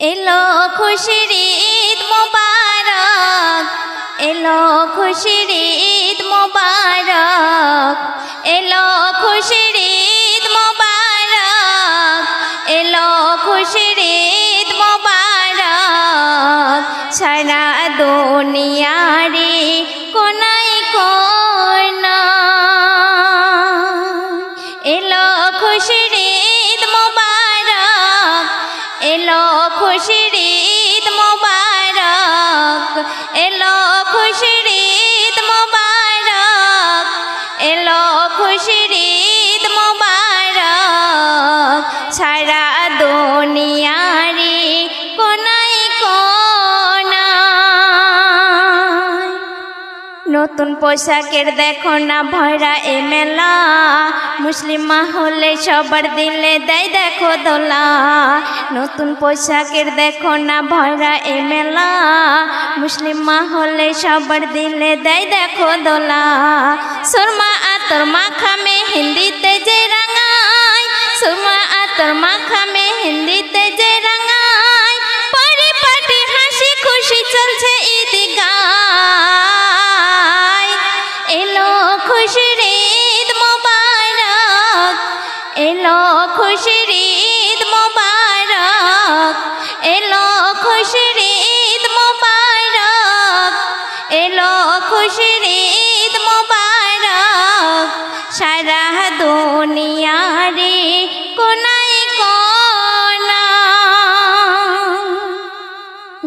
এলো খুশির ঈদ মোবারক, এলো খুশির ঈদ মোবারক, এলো খুশির ঈদ মোবারক, এলো খুশির ঈদ মোবারক, সারা দুনিয়ারে খুশির ঈদ মোবারক। এলো খুশির ঈদ মোবারক। এলো খুশির ঈদ মোবারক। সারা নতুন পোশাকের দেখো না ভয়রা এ মেলা। মুসলিম হলে সবার দিলে দেয় দেখো দোলা। নতুন পোশাকের দেখো না ভরা এ মেলা। মুসলিম হলে সবার দিলে দেয় দেখো দোলা। সুরমা আতর মাখামে হিন্দিতে যে রাঙায়। সুরমা আতর মাখামে হিন্দিতে এলো খুশির ঈদ মোবারক এলো খুশির ঈদ মোবারক এলো খুশির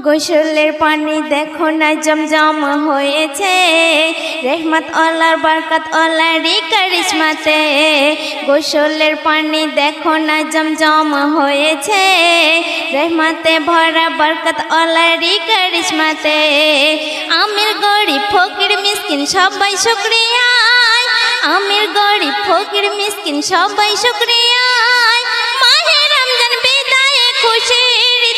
গোসলের পানি দেখো না, জমজম হয়েছে। রেহমত অলার বরকত অলারই কারিশমাতে। গোসলের পানি দেখো না, জমজম হয়েছে। রেহমতে ভরা বরকত অলারই কারিশমাতে। আমির গরিব, ফকির, মিসকিন, সবাই শুক্রিয়ায়। আমির গরিব, ফকির, মিসকিন, সবাই শুক্রিয়ায়। মাহে রমজান বিদায়ে খুশির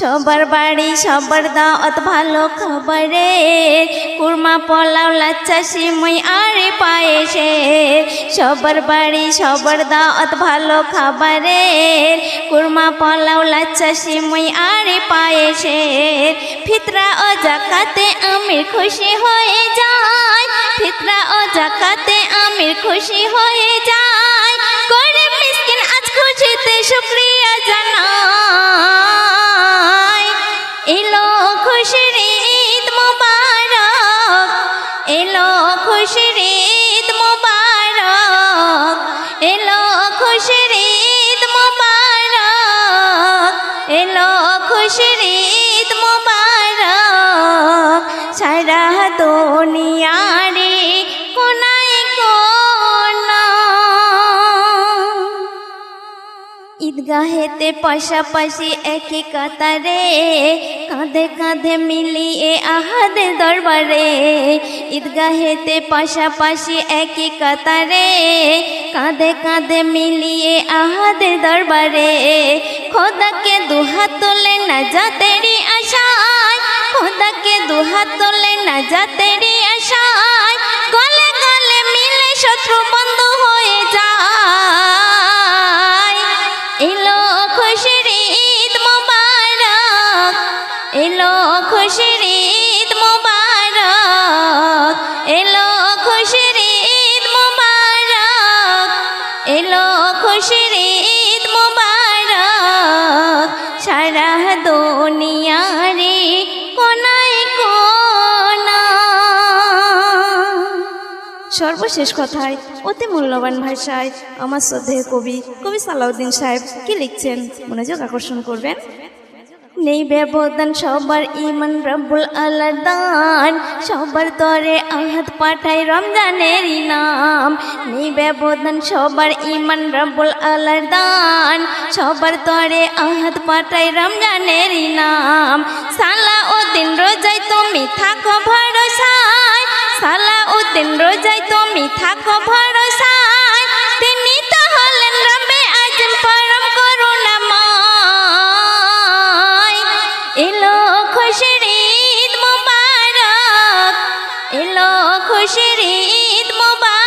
সবার বাড়ি, সবার দাওয়াত, ভালো খবরে। কুরমা, পোলাও, লাচ্চা, সিমই আরে পায়েসে। সবার বাড়ি, সবার দাওয়াত, ভালো খাবারে। কুরমা, পোলাও, লাচ্চা, সিমই আরে পায়েসে। ফিতরা ও জাকাতে আমির খুশি হয়ে যায়। ফিতরা ও জাকাতে আমির খুশি হয়ে যায়। গরিব মিসকিন আজ খুশিতে শুক্রিয়া জানায় মোবারক সারা দুনিয়ারে কোনায় কোনা। ঈদগাহেতে পাশাপাশি একই কাতারে কাঁধে কাঁধে মিলিয়ে আহাদে দরবারে। ঈদগাহেতে পাশাপাশি একই কাতারে কাঁধে কাঁধে মিলিয়ে আহাদে দরবারে। খোদাকে দুহাত তোলে না যাতেরি আশায় খোদাকে দুহাত তোলে না যাতেরি আশায় গলে গলে মিলে শত্রু বন্ধু হয়ে যায়। এলো খুশির ঈদ মোবারক। এলো খুশির ঈদ মোবারক। সর্বশেষ কথায়, অতি মূল্যবান ভাষায় আমার শ্রদ্ধেয় কবি কবি সালাউদ্দিন সাহেব কি লিখছেন? মনোযোগ আকর্ষণ করবেন। নেই ব্যবধান, সবার ইমান রব্বুল আল্লাহর দান। সবার তরে আহাত পাঠায় রমজানের নাম নেই ব্যবধান, সবার ইমান রব্বুল আল্লাহর দান। সবার তরে আহাত পাঠায় রমজানের নাম সালা ও দিন রোজায় তুমি থাকো ভরসায়। সালাউদ্দিন রোজাই তুমি থাকো ভরসায়। তিনি তো হলেন রবে আজম, পরম করুণাময়। এলো খুশির ঈদ মুবারক, এলো খুশির ঈদ মুবারক।